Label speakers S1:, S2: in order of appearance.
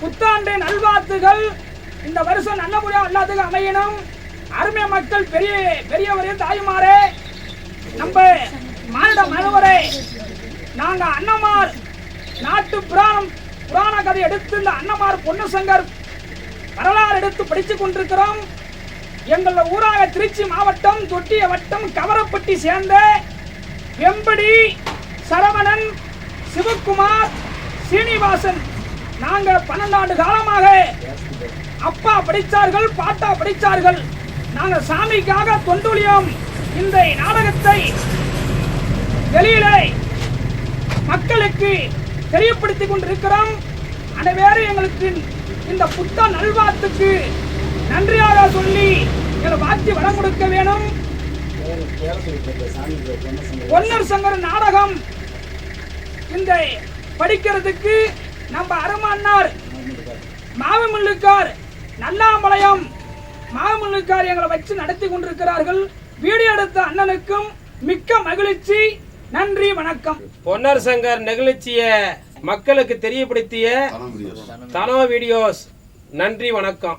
S1: புத்தாண்டு நல்வாழ்த்துகள். இந்த வருஷம் நல்லபடியா எல்லாத்துக்கும் அமையணும். அருமை மக்கள் பெரிய பெரியவரே தாயுமாரே நம்ம மாநில மனவரே நாங்க அன்னமார் நாட்டு புராணம் புராண கதை எடுத்து இந்த அன்னமார் பொன்னுசங்கர் வரலாறு எடுத்து படித்து கொண்டிருக்கிறோம். எங்கள ஊராக திருச்சி மாவட்டம் தொட்டிய வட்டம் கவரப்பட்டி சேர்ந்த வெம்படி சரவணன் சிவக்குமார் சீனிவாசன் நாங்கள் பன்னெண்டாண்டு காலமாக அப்பா படித்தார்கள் பாட்டா படித்தார்கள் நாங்கள் சாமிக்காக தொண்டுளியோம். இந்த நாடகத்தை வெளியிலே மக்களுக்கு தெரியப்படுத்திக் கொண்டிருக்கிறோம். அனைவரும் எங்களுக்கு இந்த புத்த நல்வாத்துக்கு நன்றியாக சொல்லி எங்களை வாத்தி வரம் கொடுக்க வேணும் பொன்னர் சங்கர் நாடகம் இந்த படிக்கிறதுக்கு நம்ம அருமன்னார் மாவமுள்ளுக்கார் நல்லாமலையம். மாவமுள்ளுக்கார் எங்களை வச்சு நடத்தி கொண்டிருக்கிறார்கள். வீடியோ எடுத்த அண்ணனுக்கும் மிக்க மகிழ்ச்சி. நன்றி வணக்கம்.
S2: பொன்னர் சங்கர் நிகழ்ச்சிய மக்களுக்கு தெரியப்படுத்திய தனோ வீடியோஸ். நன்றி வணக்கம்.